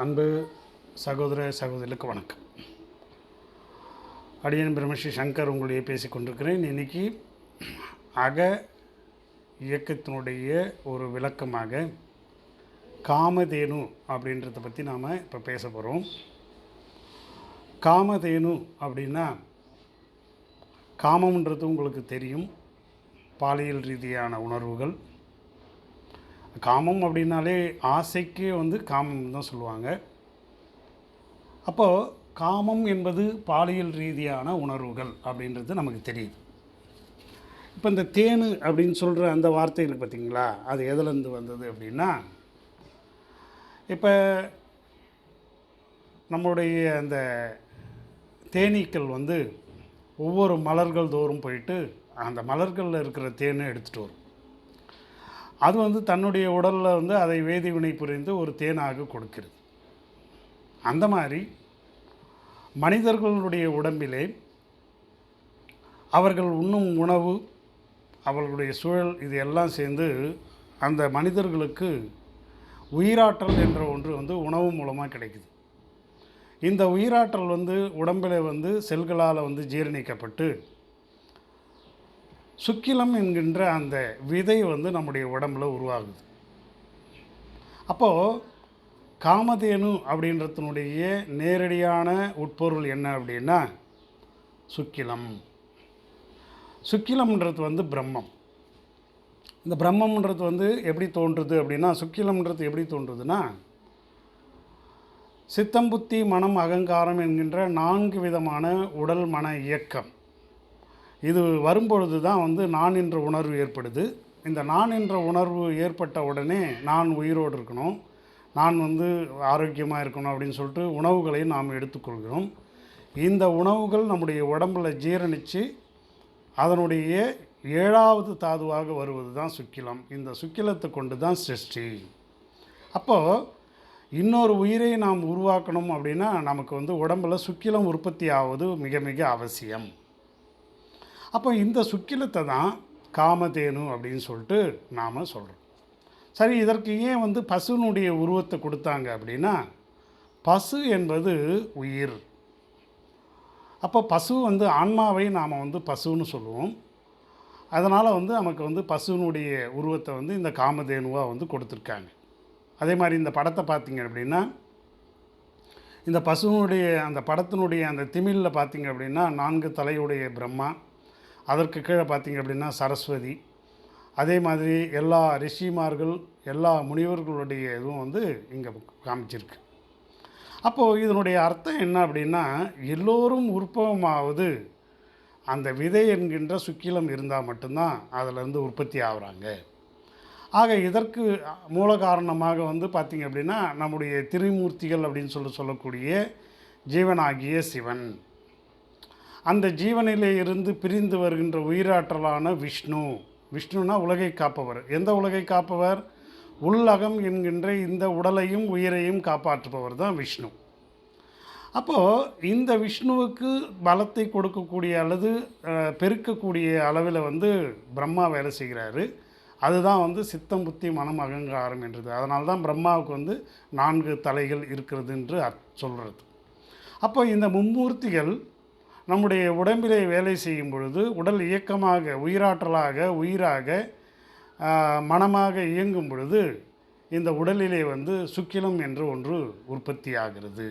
அன்பு சகோதர சகோதரிகளுக்கு வணக்கம். அடியன் பிரம்மஸ்ரீ சங்கர் உங்களுடைய பேசி கொண்டிருக்கிறேன். இன்றைக்கி அக இயக்கத்தினுடைய ஒரு விளக்கமாக காமதேனு அப்படின்றத பற்றி நாம் இப்போ பேச போகிறோம் காமதேனு அப்படின்னா காமம்ன்றது உங்களுக்கு தெரியும். பாலியல் ரீதியான உணர்வுகள் காமம் அப்படின்னாலே ஆசைக்கு வந்து காமம் தான் சொல்லுவாங்க. அப்போது காமம் என்பது பாலியல் ரீதியான உணர்வுகள் அப்படின்றது நமக்கு தெரியுது. இப்போ இந்த தேனு அப்படின்னு சொல்கிற அந்த வார்த்தைகள் பார்த்திங்களா? அது எதுலேருந்து வந்தது அப்படின்னா இப்போ நம்மளுடைய அந்த தேனீக்கள் வந்து ஒவ்வொரு மலர்கள் தோறும் போயிட்டு அந்த மலர்களில் இருக்கிற தேனை எடுத்துகிட்டு வரும். அது வந்து தன்னுடைய உடலில் வந்து அதை வேதிவினை புரிந்து ஒரு தேனாக கொடுக்கிறது. அந்த மாதிரி மனிதர்களுடைய உடம்பிலே அவர்கள் உண்ணும் உணவு அவர்களுடைய சூழல் இது எல்லாம் சேர்ந்து அந்த மனிதர்களுக்கு உயிராற்றல் என்ற ஒன்று வந்து உணவு மூலமாக கிடைக்குது. இந்த உயிராற்றல் வந்து உடம்பில் வந்து செல்களால் வந்து ஜீரணிக்கப்பட்டு சுக்கிலம் என்கின்ற அந்த விதை வந்து நம்முடைய உடம்புல உருவாகுது. அப்போது காமதேனு அப்படின்றதுனுடைய நேரடியான உட்பொருள் என்ன அப்படின்னா சுக்கிலம். சுக்கிலம்ன்றது வந்து பிரம்மம். இந்த பிரம்மம்ன்றது வந்து எப்படி தோன்றுது அப்படின்னா சுக்கிலம்ன்றது எப்படி தோன்றுதுன்னா சித்தம் புத்தி மனம் அகங்காரம் என்கின்ற நான்கு விதமான உடல் மன இயக்கம். இது வரும்பொழுது தான் வந்து நான் என்ற உணர்வு ஏற்படுது. இந்த நான் என்ற உணர்வு ஏற்பட்ட உடனே நான் உயிரோடு இருக்கணும். நான் வந்து ஆரோக்கியமாக இருக்கணும் அப்படின்னு சொல்லிட்டு உணவுகளை நாம் எடுத்துக்கொள்கிறோம். இந்த உணவுகள் நம்முடைய உடம்பில் ஜீரணித்து அதனுடைய ஏழாவது தாதுவாக வருவது தான் சுக்கிலம். இந்த சுக்கிலத்தை கொண்டு தான் சிருஷ்டி. அப்போது இன்னொரு உயிரை நாம் உருவாக்கணும் அப்படின்னா நமக்கு வந்து உடம்பில் சுக்கிலம் உற்பத்தி ஆவது மிக மிக அவசியம். அப்போ இந்த சுக்கிலத்தை தான் காமதேனு அப்படின்னு சொல்லிட்டு நாம் சொல்கிறோம் சரி இதற்கு ஏன் வந்து பசுனுடைய உருவத்தை கொடுத்தாங்க அப்படின்னா பசு என்பது உயிர். அப்போ பசு வந்து ஆன்மாவை நாம் வந்து பசுன்னு சொல்லுவோம். அதனால் வந்து நமக்கு வந்து பசுனுடைய உருவத்தை வந்து இந்த காமதேனுவாக வந்து கொடுத்துருக்காங்க. அதே மாதிரி இந்த படத்தை பார்த்தீங்க அப்படின்னா இந்த பசுனுடைய அந்த படத்தினுடைய அந்த திமிழில் பார்த்தீங்க அப்படின்னா நான்கு தலையுடைய பிரம்மா அதற்கு கீழே பார்த்தீங்க அப்படின்னா சரஸ்வதி. அதே மாதிரி எல்லா ரிஷிமார்கள் எல்லா முனிவர்களுடைய இதுவும் வந்து இங்கே காமிச்சிருக்கு. அப்போது இதனுடைய அர்த்தம் என்ன அப்படின்னா எல்லோரும் உற்பவமாவது அந்த விதை என்கின்ற சுக்கிலம் இருந்தால் மட்டும்தான் அதிலிருந்து உற்பத்தி ஆகுறாங்க. ஆக இதற்கு மூல காரணமாக வந்து பார்த்திங்க அப்படின்னா நம்முடைய திரிமூர்த்திகள் அப்படின்னு சொல்லி சொல்லக்கூடிய ஜீவனாகிய சிவன். அந்த ஜீவனிலே இருந்து பிரிந்து வருகின்ற உயிராற்றலான விஷ்ணு. விஷ்ணுனா உலகை காப்பவர். எந்த உலகை காப்பவர்? உள்ளகம் என்கின்ற இந்த உடலையும் உயிரையும் காப்பாற்றுபவர் தான் விஷ்ணு. அப்போது இந்த விஷ்ணுவுக்கு பலத்தை கொடுக்கக்கூடிய அல்லது பெருக்கக்கூடிய அளவில் வந்து பிரம்மா வேலை செய்கிறாரு. அதுதான் வந்து சித்தம் புத்தி மனம் அகங்காரம் என்றது. அதனால தான் பிரம்மாவுக்கு வந்து நான்கு தலைகள் இருக்கிறது என்று சொல்கிறது அப்போ இந்த மும்மூர்த்திகள் நம்முடைய உடம்பிலே வேலை செய்யும் பொழுது உடல் இயக்கமாக உயிராற்றலாக உயிராக மனமாக இயங்கும் பொழுது இந்த உடலிலே வந்து சுக்கிலம் என்று ஒன்று உற்பத்தி ஆகிறது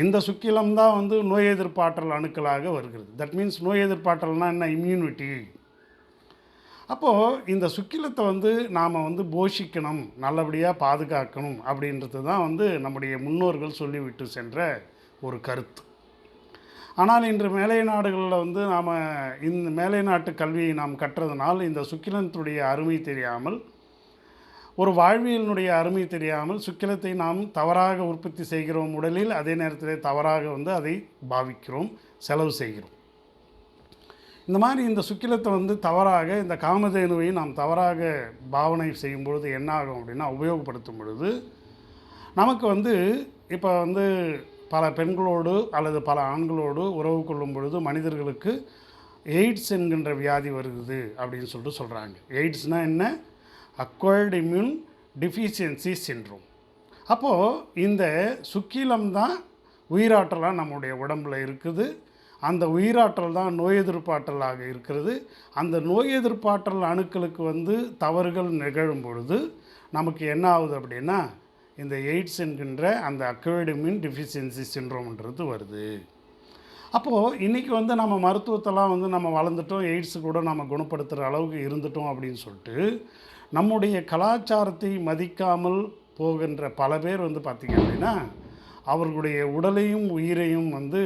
இந்த சுக்கிலம் தான் வந்து நோய் எதிர்ப்பாற்றல் அணுக்களாக வருகிறது. தட் மீன்ஸ் நோய் எதிர்ப்பாற்றல்னால் என்ன? இம்யூனிட்டி அப்போது இந்த சுக்கிலத்தை வந்து நாம் வந்து போஷிக்கணும் நல்லபடியாக பாதுகாக்கணும் அப்படின்றது தான் வந்து நம்முடைய முன்னோர்கள் சொல்லிவிட்டு சென்ற ஒரு கருத்து. ஆனால் இன்று மேலை நாடுகளில் வந்து நாம் இந்த மேலை நாட்டு கல்வியை நாம் கற்றதுனால் இந்த சுக்கிலத்தினுடைய அருமை தெரியாமல் ஒரு வாழ்வியலினுடைய அருமை தெரியாமல் சுக்கிலத்தை நாம் தவறாக உற்பத்தி செய்கிறோம் உடலில் அதே நேரத்தில் தவறாக வந்து அதை பாவிக்கிறோம் செலவு செய்கிறோம். இந்த மாதிரி இந்த சுக்கிலத்தை வந்து தவறாக இந்த காமதேனுவை நாம் தவறாக பாவனை செய்யும் பொழுது என்ன ஆகும் அப்படின்னா உபயோகப்படுத்தும் பொழுது நமக்கு வந்து இப்போ வந்து பல பெண்களோடு அல்லது பல ஆண்களோடு உறவு கொள்ளும் பொழுது மனிதர்களுக்கு எய்ட்ஸ் என்கின்ற வியாதி வருது அப்படின்னு சொல்லிட்டு சொல்கிறாங்க எய்ட்ஸ்னால் என்ன? அக்வயர்டு இம்யூன் டிஃபிஷியன்சி சின்ரோம் அப்போது இந்த சுக்கிலம் தான் உயிராற்றலாக நம்முடைய உடம்பில் இருக்குது. அந்த உயிராற்றல் தான் நோய் எதிர்ப்பாற்றலாக இருக்கிறது. அந்த நோய் எதிர்ப்பாற்றல் அணுக்களுக்கு வந்து தவறுகள் நிகழும் பொழுது நமக்கு என்ன ஆகுது அப்படின்னா இந்த எய்ட்ஸ் என்கின்ற அந்த அக்வைடமின் டிஃபிஷியன்சி சின்ரோம்ன்றது வருது. அப்போது இன்றைக்கி வந்து நம்ம மருத்துவத்தெல்லாம் வந்து நம்ம வளர்ந்துட்டோம் எய்ட்ஸு கூட நம்ம குணப்படுத்துகிற அளவுக்கு இருந்துட்டோம் அப்படின்னு சொல்லிட்டு நம்முடைய கலாச்சாரத்தை மதிக்காமல் போகின்ற பல பேர் வந்து பார்த்திங்க அப்படின்னா அவர்களுடைய உடலையும் உயிரையும் வந்து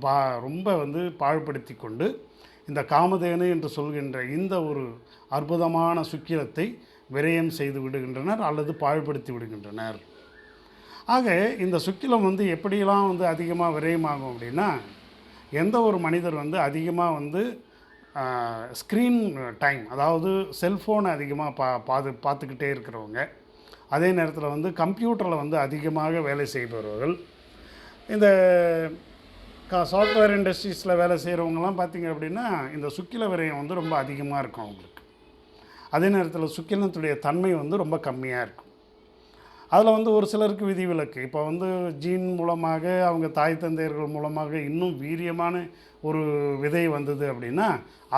பா ரொம்ப வந்து பாழ்படுத்தி கொண்டு இந்த காமதேனு என்று சொல்கின்ற இந்த ஒரு அற்புதமான சுக்கிரத்தை விரயம் செய்து விடுகின்றனர் அல்லது பாழ்படுத்தி விடுகின்றனர். ஆக இந்த சுக்கிலம் வந்து எப்படியெல்லாம் வந்து அதிகமாக விரயமாகும் அப்படின்னா எந்த ஒரு மனிதர் வந்து அதிகமாக வந்து ஸ்க்ரீன் டைம் அதாவது செல்ஃபோனை அதிகமாக பா பாது பார்த்துக்கிட்டே இருக்கிறவங்க அதே நேரத்தில் வந்து கம்ப்யூட்டரில் வந்து அதிகமாக வேலை செய்பவர்கள். இந்த க சாஃப்ட்வேர் இண்டஸ்ட்ரீஸில் வேலை செய்கிறவங்கலாம் பார்த்திங்க அப்படின்னா இந்த சுக்கில விரயம் வந்து ரொம்ப அதிகமாக இருக்கும் அவங்களுக்கு. அதே நேரத்தில் சுக்கிலத்துடைய தன்மை வந்து ரொம்ப கம்மியாக இருக்கும். அதில் வந்து ஒரு சிலருக்கு விதிவிலக்கு இப்போ வந்து ஜீன் மூலமாக அவங்க தாய் தந்தையர்கள் மூலமாக இன்னும் வீரியமான ஒரு விதை வந்தது அப்படின்னா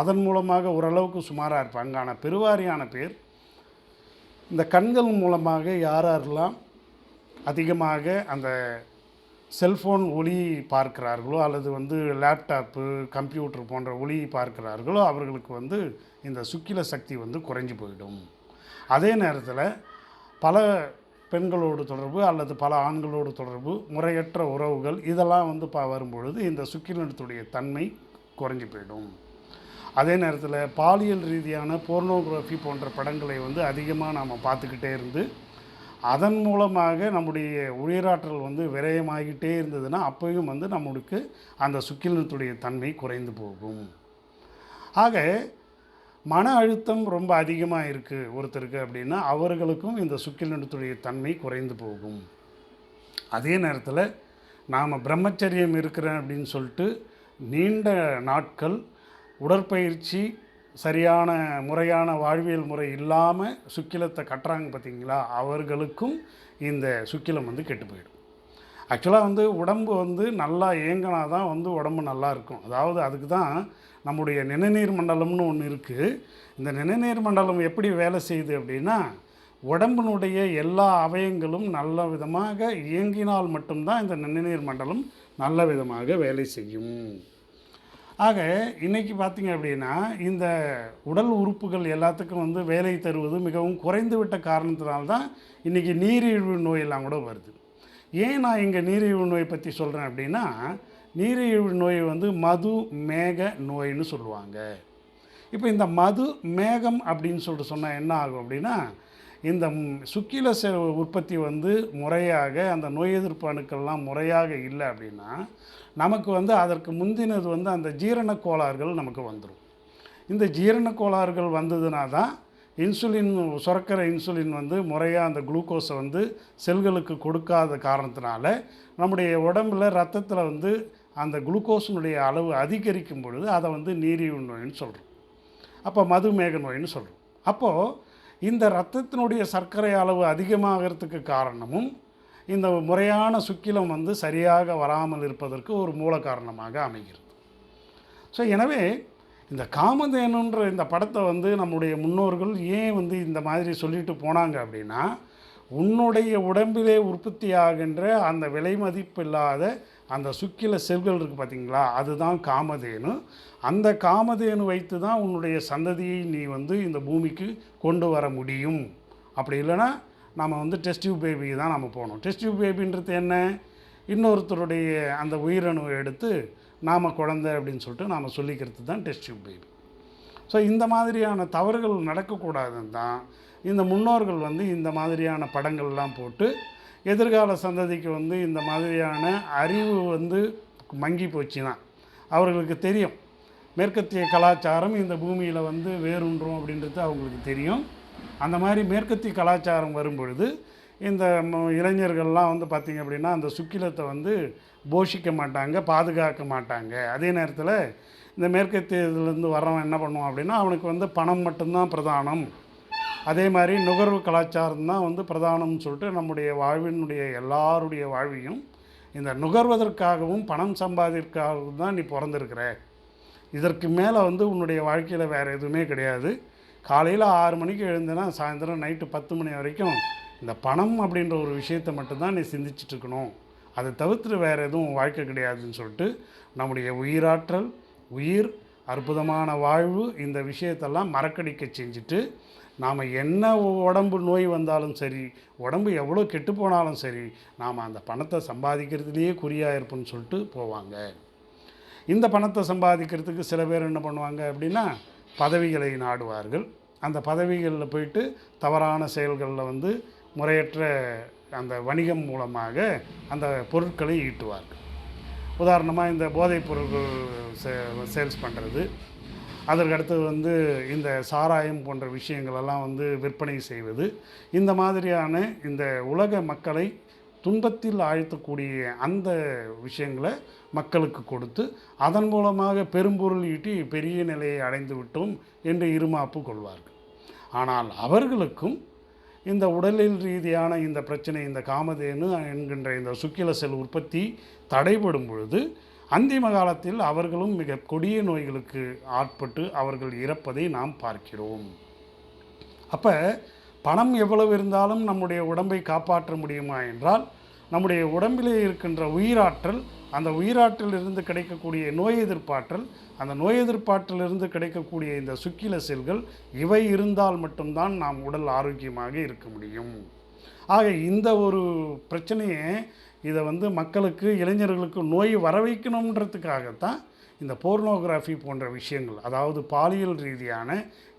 அதன் மூலமாக ஓரளவுக்கு சுமாராக இருப்பாங்க. ஆனால் பெருவாரியான பேர் இந்த கண்கள் மூலமாக யார் யாரெல்லாம் அதிகமாக அந்த செல்ஃபோன் ஒளி பார்க்கிறார்களோ அல்லது வந்து லேப்டாப்பு கம்ப்யூட்டர் போன்ற ஒளி பார்க்கிறார்களோ அவர்களுக்கு வந்து இந்த சுக்கில சக்தி வந்து குறைஞ்சி போயிடும். அதே நேரத்தில் பல பெண்களோடு தொடர்பு அல்லது பல ஆண்களோடு தொடர்பு முறையற்ற உறவுகள் இதெல்லாம் வந்து பா வரும்பொழுது இந்த சுக்கிலத்துடைய தன்மை குறைஞ்சி போயிடும். அதே நேரத்தில் பாலியல் ரீதியான போர்னோகிராஃபி போன்ற படங்களை வந்து அதிகமாக நாம் பார்த்துக்கிட்டே இருந்து அதன் மூலமாக நம்முடைய உயிராற்றல் வந்து விரயமாகிட்டே இருந்ததுன்னா அப்பயும் வந்து நம்மளுக்கு அந்த சுக்கிலத்துடைய தன்மை குறைந்து போகும். ஆக மன அழுத்தம் ரொம்ப அதிகமாக இருக்குது ஒருத்தருக்கு அப்படின்னா அவர்களுக்கும் இந்த சுக்கிலத்துடைய தன்மை குறைந்து போகும். அதே நேரத்தில் நாம் பிரம்மச்சரியம் இருக்கிறேன் அப்படின்னு சொல்லிட்டு நீண்ட நாட்கள் உடற்பயிற்சி சரியான முறையான வாழ்வியல் முறை இல்லாமல் சுக்கிலத்தை கட்டுறாங்க பார்த்தீங்களா அவர்களுக்கும் இந்த சுக்கிலம் வந்து கெட்டு போயிடும். ஆக்சுவலாக வந்து உடம்பு வந்து நல்லா இயங்கினா தான் வந்து உடம்பு நல்லா இருக்கும். அதாவது அதுக்கு தான் நம்முடைய நிணநீர் மண்டலம்னு ஒன்று இருக்குது இந்த நிணநீர் மண்டலம் எப்படி வேலை செய்யுது அப்படின்னா உடம்பினுடைய எல்லா அவயங்களும் நல்ல விதமாக இயங்கினால் மட்டும்தான் இந்த நிணநீர் மண்டலம் நல்ல விதமாக வேலை செய்யும். ஆக இன்றைக்கி பார்த்திங்க அப்படின்னா இந்த உடல் உறுப்புகள் எல்லாத்துக்கும் வந்து வேலை தருவது மிகவும் குறைந்து விட்ட காரணத்தினால்தான் இன்றைக்கி நீரிழிவு நோயெல்லாம் கூட வருது. ஏன் நான் இங்கே நீரிழிவு நோய் பற்றி சொல்கிறேன் அப்படின்னா நீரிழிவு நோய் வந்து மது மேக நோய்னு சொல்லுவாங்க. இப்போ இந்த மது மேகம் அப்படின்னு சொல்லிட்டு சொன்னால் என்ன ஆகும் அப்படின்னா இந்த சுக்கில செ உற்பத்தி வந்து முறையாக அந்த நோய் எதிர்ப்பு அணுக்கள்லாம் முறையாக இல்லை அப்படின்னா நமக்கு வந்து அதற்கு முந்தினது வந்து அந்த ஜீரண கோளாறுகள் நமக்கு வந்துடும் இந்த ஜீரண கோளாறுகள் வந்ததுனா தான் இன்சுலின் சுரக்கிற இன்சுலின் வந்து முறையாக அந்த குளுக்கோஸை வந்து செல்களுக்கு கொடுக்காத காரணத்தினால நம்முடைய உடம்புல ரத்தத்தில் வந்து அந்த குளுக்கோஸினுடைய அளவு அதிகரிக்கும் பொழுது அதை வந்து நீரிழிவு நோயின்னு சொல்கிறோம் அப்போ மதுமேக நோயின்னு சொல்கிறோம் அப்போது இந்த ரத்தத்தினுடைய சர்க்கரை அளவு அதிகமாகிறதுக்கு காரணமும் இந்த முறையான சுக்கிலம் வந்து சரியாக வராமல் இருப்பதற்கு ஒரு மூல காரணமாக அமைகிறது. ஸோ எனவே இந்த காமதேனுன்ற இந்த படத்தை வந்து நம்முடைய முன்னோர்கள் ஏன் வந்து இந்த மாதிரி சொல்லிட்டு போனாங்க அப்படின்னா உன்னுடைய உடம்பிலே உற்பத்தி ஆகின்ற அந்த விலை மதிப்பு இல்லாத அந்த சுக்கில செல்கள் இருக்குது பார்த்தீங்களா? அதுதான் காமதேனு. அந்த காமதேனு வைத்து தான் உன்னுடைய சந்ததியை நீ வந்து இந்த பூமிக்கு கொண்டு வர முடியும். அப்படி இல்லைன்னா நம்ம வந்து டெஸ்ட் டியூப் பேபிக்கு தான் நம்ம போகணும். டெஸ்ட் டியூப் பேபின்றது என்ன? இன்னொருத்தருடைய அந்த உயிரணுவை எடுத்து நாம் குழந்தை அப்படின்னு சொல்லிட்டு நாம் சொல்லிக்கிறது தான் டெஸ்ட் டியூப் பேபி ஸோ இந்த மாதிரியான தவறுகள் நடக்கக்கூடாதுன்னு தான் இந்த முன்னோர்கள் வந்து இந்த மாதிரியான படங்கள்லாம் போட்டு எதிர்கால சந்ததிக்கு வந்து இந்த மாதிரியான அறிவு வந்து மங்கி போச்சுன்னா அவர்களுக்கு தெரியும். மேற்கத்திய கலாச்சாரம் இந்த பூமியில் வந்து வேறுன்றோம் அப்படின்றது அவங்களுக்கு தெரியும். அந்த மாதிரி மேற்கத்திய கலாச்சாரம் வரும்பொழுது இந்த இளைஞர்கள்லாம் வந்து பார்த்திங்க அப்படின்னா அந்த சுக்கிலத்தை வந்து போஷிக்க மாட்டாங்க பாதுகாக்க மாட்டாங்க. அதே நேரத்தில் இந்த மேற்கத்திய இதுலேருந்து வரவன் என்ன பண்ணுவான் அப்படின்னா அவனுக்கு வந்து பணம் மட்டும்தான் பிரதானம். அதே மாதிரி நுகர்வு கலாச்சாரம் தான் வந்து பிரதானம்னு சொல்லிட்டு நம்முடைய வாழ்வினுடைய எல்லாருடைய வாழ்வையும் இந்த நுகர்வதற்காகவும் பணம் சம்பாதிற்காகவும் தான் நீ பிறந்திருக்கிற. இதற்கு மேலே வந்து உன்னுடைய வாழ்க்கையில் வேறு எதுவுமே கிடையாது. காலையில் ஆறு மணிக்கு எழுந்தேன்னா சாயந்தரம் நைட்டு பத்து மணி வரைக்கும் இந்த பணம் அப்படின்ற ஒரு விஷயத்தை மட்டும்தான் நீ சிந்திச்சிட்ருக்கணும் அதை தவிர்த்துட்டு வேறு எதுவும் வாழ்க்கை கிடையாதுன்னு சொல்லிட்டு நம்முடைய உயிராற்றல் உயிர் அற்புதமான வாழ்வு இந்த விஷயத்தெல்லாம் மறக்கடிக்க செஞ்சுட்டு நாம் என்ன உடம்பு நோய் வந்தாலும் சரி உடம்பு எவ்வளோ கெட்டு போனாலும் சரி நாம் அந்த பணத்தை சம்பாதிக்கிறதுலேயே குறியாக இருப்போம்னு சொல்லிட்டு போவாங்க. இந்த பணத்தை சம்பாதிக்கிறதுக்கு சில பேர் என்ன பண்ணுவாங்க அப்படின்னா பதவிகளை நாடுவார்கள். அந்த பதவிகளில் போயிட்டு தவறான செயல்களில் வந்து முறையற்ற அந்த வணிகம் மூலமாக அந்த பொருட்களை ஈட்டுவார்கள். உதாரணமாக இந்த போதைப் பொருட்கள் சே சேல்ஸ் பண்ணுறது அதற்கு அடுத்தது வந்து இந்த சாராயம் போன்ற விஷயங்களெல்லாம் வந்து விற்பனை செய்வது. இந்த மாதிரியான இந்த உலக மக்களை துன்பத்தில் ஆழ்த்தக்கூடிய அந்த விஷயங்களை மக்களுக்கு கொடுத்து அதன் மூலமாக பெரும்பொருள் ஈட்டி பெரிய நிலையை அடைந்து விட்டோம் என்று இருமாப்பு கொள்வார்கள். ஆனால் அவர்களுக்கும் இந்த உடலில் ரீதியான இந்த பிரச்சனை இந்த காமதேனு என்கின்ற இந்த சுக்கில செல் உற்பத்தி தடைபடும் பொழுது அந்திம காலத்தில் அவர்களும் மிக கொடிய நோய்களுக்கு ஆட்பட்டு அவர்கள் இறப்பதை நாம் பார்க்கிறோம். அப்போ பணம் எவ்வளவு இருந்தாலும் நம்முடைய உடம்பை காப்பாற்ற முடியுமா என்றால் நம்முடைய உடம்பிலே இருக்கின்ற உயிராற்றல் அந்த உயிராற்றலிருந்து கிடைக்கக்கூடிய நோய் எதிர்ப்பாற்றல் அந்த நோய் எதிர்ப்பாற்றலிருந்து கிடைக்கக்கூடிய இந்த சுக்கில செல்கள் இவை இருந்தால் மட்டும்தான் நாம் உடல் ஆரோக்கியமாக இருக்க முடியும். ஆக இந்த ஒரு பிரச்சனையை இதை வந்து மக்களுக்கு இளைஞர்களுக்கு நோய் வர வைக்கணுன்றதுக்காகத்தான் இந்த போர்னோகிராஃபி போன்ற விஷயங்கள் அதாவது பாலியல் ரீதியான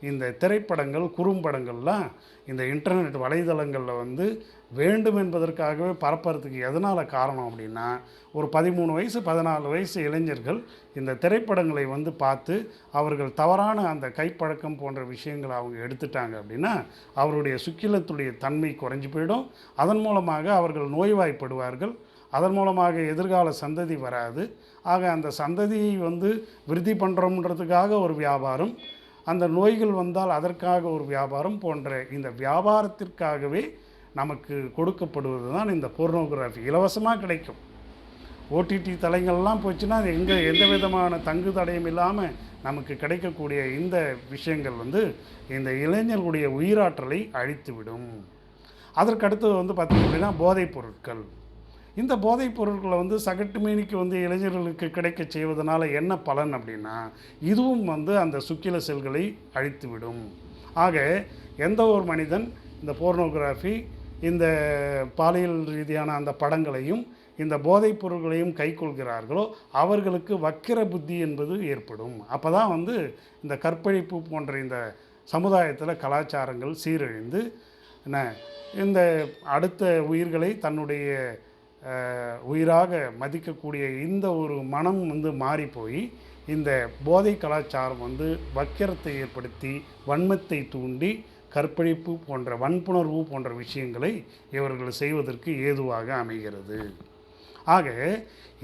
இந்த திரைப்படங்கள் குறும்படங்கள்லாம் இந்த இன்டர்நெட் வலைதளங்களில் வந்து வேண்டும் என்பதற்காகவே பரப்புறதுக்கு எதனால் காரணம் அப்படின்னா ஒரு பதிமூணு வயசு பதினாலு வயசு இளைஞர்கள் இந்த திரைப்படங்களை வந்து பார்த்து அவர்கள் தவறான அந்த கைப்பழக்கம் போன்ற விஷயங்களை அவங்க எடுத்துட்டாங்க அப்படின்னா அவருடைய சுக்கிலத்துடைய தன்மை குறைஞ்சு போயிடும். அதன் மூலமாக அவர்கள் நோய்வாய்ப்படுவார்கள். அதன் மூலமாக எதிர்கால சந்ததி வராது. ஆக அந்த சந்ததியை வந்து விருத்தி பண்ணுறோம்ன்றதுக்காக ஒரு வியாபாரம் அந்த நோய்கள் வந்தால் அதற்காக ஒரு வியாபாரம் போன்ற இந்த வியாபாரத்திற்காகவே நமக்கு கொடுக்கப்படுவது தான் இந்த போர்னோகிராஃபி இலவசமாக கிடைக்கும். ஓடிடி தலைங்கள்லாம் போச்சுன்னா அது எங்கே எந்த விதமான தங்கு தடையும் இல்லாமல் நமக்கு கிடைக்கக்கூடிய இந்த விஷயங்கள் வந்து இந்த இளைஞர்களுடைய உயிராற்றலை அழித்துவிடும். அதற்கடுத்தது வந்து பார்த்திங்க அப்படின்னா போதைப் பொருட்கள். இந்த போதைப் பொருட்களை வந்து சகட்டு மேனிக்கு வந்து இளைஞர்களுக்கு கிடைக்க செய்வதனால் என்ன பலன் அப்படின்னா இதுவும் வந்து அந்த சுக்கில செல்களை அழித்துவிடும். ஆக எந்த ஒரு மனிதன் இந்த போர்னோகிராஃபி இந்த பாலியல் ரீதியான அந்த படங்களையும் இந்த போதைப் பொருட்களையும் கைக்கொள்கிறார்களோ அவர்களுக்கு வக்கிர புத்தி என்பது ஏற்படும். அப்போ தான் வந்து இந்த கற்பழிப்பு போன்ற இந்த சமுதாயத்தில் கலாச்சாரங்கள் சீரழிந்து என்ன இந்த அடுத்த உயிர்களை தன்னுடைய உயிராக மதிக்கக்கூடிய இந்த ஒரு மனம் வந்து மாறி போய் இந்த போதை கலாச்சாரம் வந்து வக்கிரத்தை ஏற்படுத்தி வன்மத்தை தூண்டி கற்பழிப்பு போன்ற வன்புணர்வு போன்ற விஷயங்களை இவர்கள் செய்வதற்கு ஏதுவாக அமைகிறது. ஆக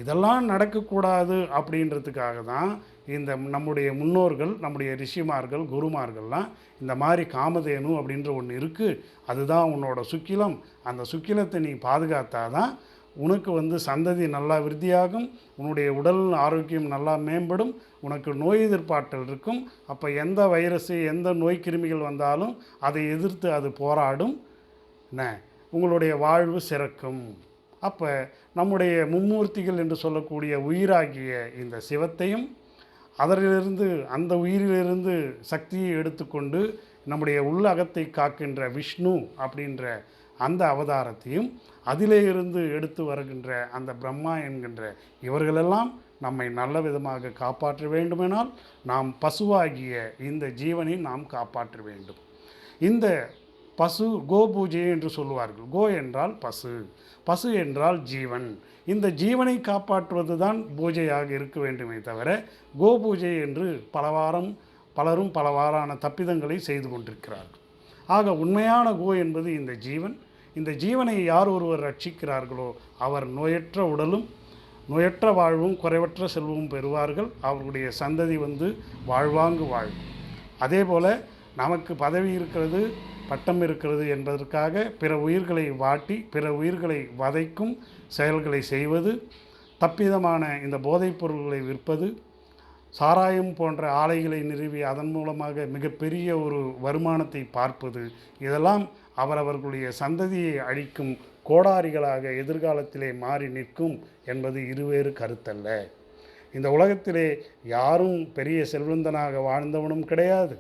இதெல்லாம் நடக்கக்கூடாது அப்படின்றதுக்காக தான் இந்த நம்முடைய முன்னோர்கள் நம்முடைய ரிஷிமார்கள் குருமார்கள்லாம் இந்த மாதிரி காமதேனு அப்படின்ற ஒன்று இருக்குது அதுதான் உன்னோட சுக்கிலம். அந்த சுக்கிலத்தை நீ பாதுகாத்தாதான் உனக்கு வந்து சந்ததி நல்லா விருத்தியாகும் உன்னுடைய உடல் ஆரோக்கியம் நல்லா மேம்படும் உனக்கு நோய் எதிர்ப்பாற்றல் இருக்கும். அப்போ எந்த வைரஸு எந்த நோய் கிருமிகள் வந்தாலும் அதை எதிர்த்து அது போராடும். என்ன உங்களுடைய வாழ்வு சிறக்கும். அப்போ நம்முடைய மும்மூர்த்திகள் என்று சொல்லக்கூடிய உயிராகிய இந்த சிவத்தையும் அதரிலிருந்து அந்த உயிரிலிருந்து சக்தியை எடுத்துக்கொண்டு நம்முடைய உள்ளகத்தை காக்கின்ற விஷ்ணு அப்படின்ற அந்த அவதாரத்தையும் அதிலே இருந்து எடுத்து வருகின்ற அந்த பிரம்மா என்கின்ற இவர்களெல்லாம் நம்மை நல்ல விதமாக காப்பாற்ற வேண்டுமெனால் நாம் பசுவாகிய இந்த ஜீவனை நாம் காப்பாற்ற வேண்டும். இந்த பசு கோ பூஜை என்று சொல்லுவார்கள். கோ என்றால் பசு பசு என்றால் ஜீவன். இந்த ஜீவனை காப்பாற்றுவது தான் பூஜையாக இருக்க வேண்டுமே தவிர கோ பூஜை என்று பலவாரம் பலரும் பலவாறான தப்பிதங்களை செய்து கொண்டிருக்கிறார்கள். ஆக உண்மையான கோ என்பது இந்த ஜீவன் இந்த ஜீவனை யார் ஒருவர் ரட்சிக்கிறார்களோ அவர் நோயற்ற உடலும் நோயற்ற வாழ்வும் குறைவற்ற செல்வமும் பெறுவார்கள். அவர்களுடைய சந்ததி வந்து வாழ்வாங்கு வாழ். அதே போல் நமக்கு பதவி இருக்கிறது பட்டம் இருக்கிறது என்பதற்காக பிற உயிர்களை வாட்டி பிற உயிர்களை வதைக்கும் செயல்களை செய்வது தப்பிதமான இந்த போதைப் பொருள்களை விற்பது சாராயம் போன்ற ஆலைகளை நிறுவி அதன் மூலமாக மிகப்பெரிய ஒரு வருமானத்தை பார்ப்பது இதெல்லாம் அவரவர்களுடைய சந்ததியை அழிக்கும் கோடாரிகளாக எதிர்காலத்திலே மாறி நிற்கும் என்பது இருவேறு கருத்தல்ல. இந்த உலகத்திலே யாரும் பெரிய செல்வந்தனாக வாழ்ந்தவனும் கிடையாது.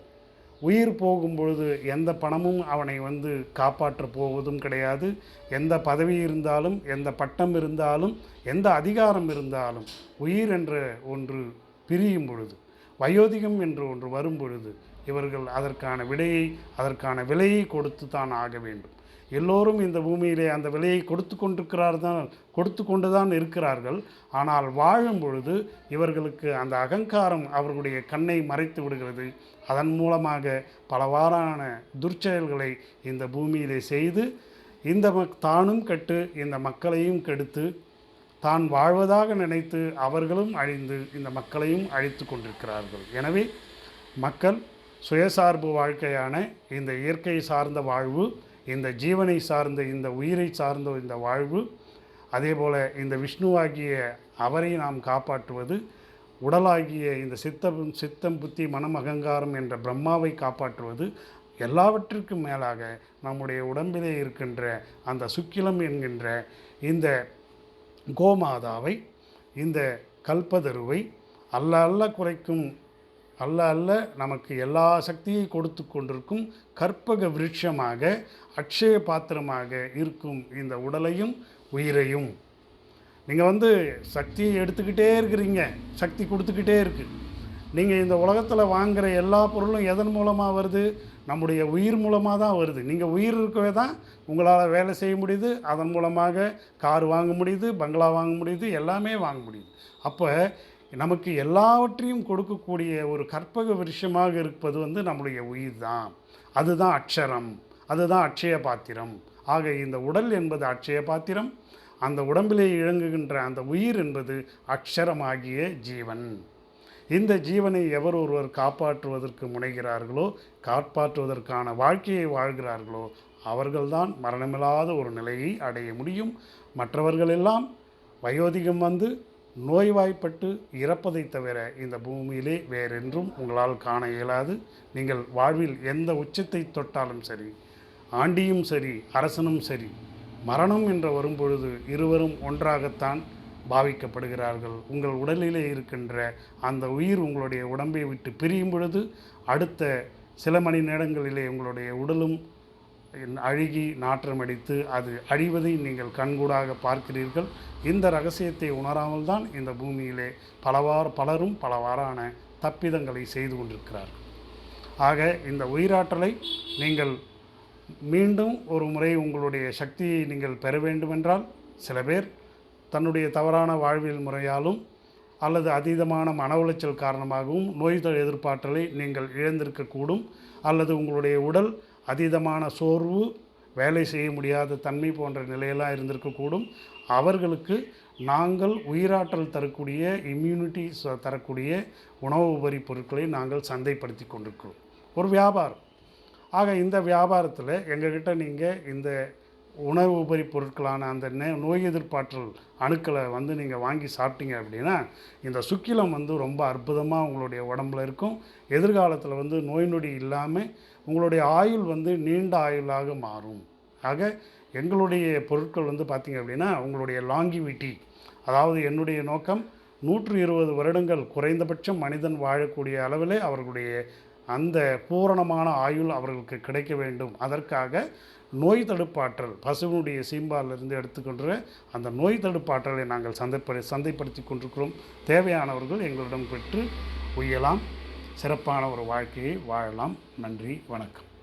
உயிர் போகும் பொழுது எந்த பணமும் அவனை வந்து காப்பாற்றப் போவதும் கிடையாது. எந்த பதவி இருந்தாலும் எந்த பட்டம் இருந்தாலும் எந்த அதிகாரம் இருந்தாலும் உயிர் என்ற ஒன்று பிரியும் பொழுது வயோதிகம் என்று ஒன்று வரும் பொழுது இவர்கள் அதற்கான விடையை அதற்கான விலையை கொடுத்து தான் ஆக வேண்டும். எல்லோரும் இந்த பூமியிலே அந்த விலையை கொடுத்து கொண்டிருக்கிறார் தான் கொடுத்து கொண்டு தான் இருக்கிறார்கள். ஆனால் வாழும் பொழுது இவர்களுக்கு அந்த அகங்காரம் அவர்களுடைய கண்ணை மறைத்து விடுகிறது. அதன் மூலமாக பலவாறான துர்ச்செயல்களை இந்த பூமியிலே செய்து இந்த மக் தானும் கெட்டு இந்த மக்களையும் கெடுத்து தான் வாழ்வதாக நினைத்து அவர்களும் அழிந்து இந்த மக்களையும் அழித்து கொண்டிருக்கிறார்கள். எனவே மக்கள் சுயசார்பு வாழ்க்கையான இந்த இயற்கை சார்ந்த வாழ்வு இந்த ஜீவனை சார்ந்த இந்த உயிரை சார்ந்த இந்த வாழ்வு அதேபோல இந்த விஷ்ணுவாகிய அவரை நாம் காப்பாற்றுவது உடலாகிய இந்த சித்தம் சித்தம் புத்தி மனம் அகங்காரம் என்ற பிரம்மாவை காப்பாற்றுவது எல்லாவற்றிற்கும் மேலாக நம்முடைய உடம்பிலே இருக்கின்ற அந்த சுக்கிலம் என்கின்ற இந்த கோமாதாவை இந்த கல்பதருவை அல்ல அல்ல குறைக்கும் அல்ல அல்ல நமக்கு எல்லா சக்தியை கொடுத்து கொண்டிருக்கும் கற்பக விருட்சமாக அக்ஷய பாத்திரமாக இருக்கும் இந்த உடலையும் உயிரையும். நீங்கள் வந்து சக்தியை எடுத்துக்கிட்டே இருக்கிறீங்க சக்தி கொடுத்துக்கிட்டே இருக்குது நீங்கள் இந்த உலகத்தில் வாங்குகிற எல்லா பொருளும் எதன் மூலமாக வருது? நம்முடைய உயிர் மூலமாக தான் வருது. நீங்கள் உயிர் இருக்கவே தான் உங்களால் வேலை செய்ய முடியுது அதன் மூலமாக கார் வாங்க முடியுது பங்களா வாங்க முடியுது எல்லாமே வாங்க முடியுது. அப்போ நமக்கு எல்லாவற்றையும் கொடுக்கக்கூடிய ஒரு கற்பக விருஷமாக இருப்பது வந்து நம்முடைய உயிர் தான் அதுதான் அக்ஷரம். அதுதான் அட்சய பாத்திரம். ஆக இந்த உடல் என்பது அட்சய பாத்திரம். அந்த உடம்பிலே இழங்குகின்ற அந்த உயிர் என்பது அக்ஷரமாகிய ஜீவன். இந்த ஜீவனை எவர் ஒருவர் காப்பாற்றுவதற்கு முனைகிறார்களோ காப்பாற்றுவதற்கான வாழ்க்கையை வாழ்கிறார்களோ அவர்கள்தான் மரணமில்லாத ஒரு நிலையை அடைய முடியும். மற்றவர்களெல்லாம் வயோதிகம் வந்து நோய்வாய்ப்பட்டு இறப்பதை தவிர இந்த பூமியிலே வேறென்றும் உங்களால் காண இயலாது. நீங்கள் வாழ்வில் எந்த உச்சத்தை தொட்டாலும் சரி ஆண்டியும் சரி அரசனும் சரி மரணம் என்று வரும்பொழுது இருவரும் ஒன்றாகத்தான் பாவிக்கப்படுகிறார்கள். உங்கள் உடலிலே இருக்கின்ற அந்த உயிர் உங்களுடைய உடம்பை விட்டு பிரியும் பொழுது அடுத்த சில மணி நேரங்களிலே உங்களுடைய உடலும் அழுகி நாற்றமடித்து அது அழிவதை நீங்கள் கண்கூடாக பார்க்கிறீர்கள். இந்த ரகசியத்தை உணராமல் தான் இந்த பூமியிலே பலவாறு பலரும் பலவாறான தப்பிதங்களை செய்து கொண்டிருக்கிறார்கள். ஆக இந்த உயிராற்றலை நீங்கள் மீண்டும் ஒரு முறை உங்களுடைய சக்தியை நீங்கள் பெற வேண்டுமென்றால் சில பேர் தன்னுடைய தவறான வாழ்வியல் முறையாலும் அல்லது அதீதமான மன உளைச்சல் காரணமாகவும் நோய் எதிர்ப்பாற்றலை நீங்கள் இழந்திருக்கக்கூடும். அல்லது உங்களுடைய உடல் அதீதமான சோர்வு வேலை செய்ய முடியாத தன்மை போன்ற நிலையெல்லாம் இருந்திருக்கக்கூடும். அவர்களுக்கு நாங்கள் உயிராற்றல் தரக்கூடிய இம்யூனிட்டி தரக்கூடிய உணவு உபரி பொருட்களை நாங்கள் சந்தைப்படுத்தி கொண்டிருக்கிறோம். ஒரு வியாபாரம். ஆக இந்த வியாபாரத்தில் எங்ககிட்ட நீங்கள் இந்த உணவு உபரி பொருட்களான அந்த நே நோய் எதிர்ப்பாற்றல் அணுக்களை வந்து நீங்கள் வாங்கி சாப்பிட்டீங்க அப்படின்னா இந்த சுக்கிலம் வந்து ரொம்ப அற்புதமாக உங்களுடைய உடம்புல இருக்கும். எதிர்காலத்தில் வந்து நோய் நொடி இல்லாமல் உங்களுடைய ஆயுள் வந்து நீண்ட ஆயுளாக மாறும். ஆக எங்களுடைய பொருட்கள் வந்து பார்த்திங்க அப்படின்னா உங்களுடைய லாங்கிவிட்டி அதாவது என்னுடைய நோக்கம் நூற்று இருபது வருடங்கள் குறைந்தபட்சம் மனிதன் வாழக்கூடிய அளவிலே அவர்களுடைய அந்த பூரணமான ஆயுள் அவர்களுக்கு கிடைக்க வேண்டும். அதற்காக நோய் தடுப்பாற்றல் பசுவினுடைய சீம்பாலிருந்து எடுத்துக்கொண்டு அந்த நோய் தடுப்பாற்றலை நாங்கள் சந்தைப்படி சந்தைப்படுத்தி கொண்டிருக்கிறோம். தேவையானவர்கள் எங்களிடம் பெற்று உய்யலாம். சிறப்பான ஒரு வாழ்க்கையை வாழலாம். நன்றி வணக்கம்.